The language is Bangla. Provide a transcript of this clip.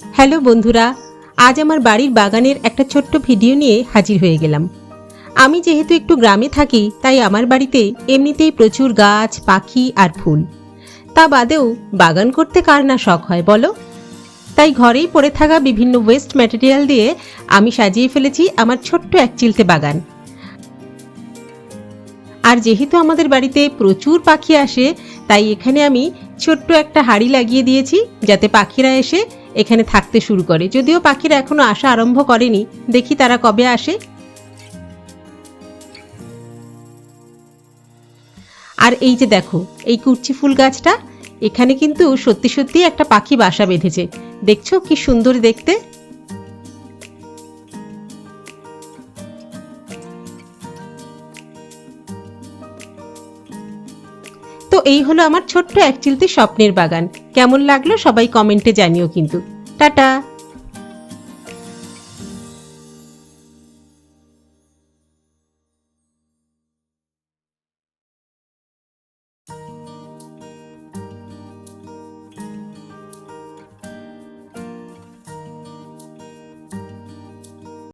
হ্যালো বন্ধুরা, আজ আমার বাড়ির বাগানের একটা ছোট্ট ভিডিও নিয়ে হাজির হয়ে গেলাম। আমি যেহেতু একটু গ্রামে থাকি, তাই আমার বাড়িতে এমনিতেই প্রচুর গাছ, পাখি আর ফুল। তা বাদেও বাগান করতে কার না শখ হয়, বলো? তাই ঘরেই পড়ে থাকা বিভিন্ন ওয়েস্ট ম্যাটেরিয়াল দিয়ে আমি সাজিয়ে ফেলেছি আমার ছোট্ট এক চিলতে বাগান। আর যেহেতু আমাদের বাড়িতে প্রচুর পাখি আসে, তাই এখানে আমি ছোট্ট একটা হাড়ি লাগিয়ে দিয়েছি, যাতে পাখিরা এসে এখানে থাকতে শুরু করে। যদিও পাখিরা এখনও আসা আরম্ভ করেনি। দেখি তারা কবে আসে। আর এই যে দেখো, এই কুর্চি ফুল গাছটা, এখানে কিন্তু সত্যি সত্যি একটা পাখি বাসা বেঁধেছে। দেখছ কি সুন্দর দেখতে? এই হলো আমার ছোট্ট এক চিলতে স্বপ্নের বাগান। কেমন লাগল সবাই কমেন্টে জানিও কিন্তু। টাটা!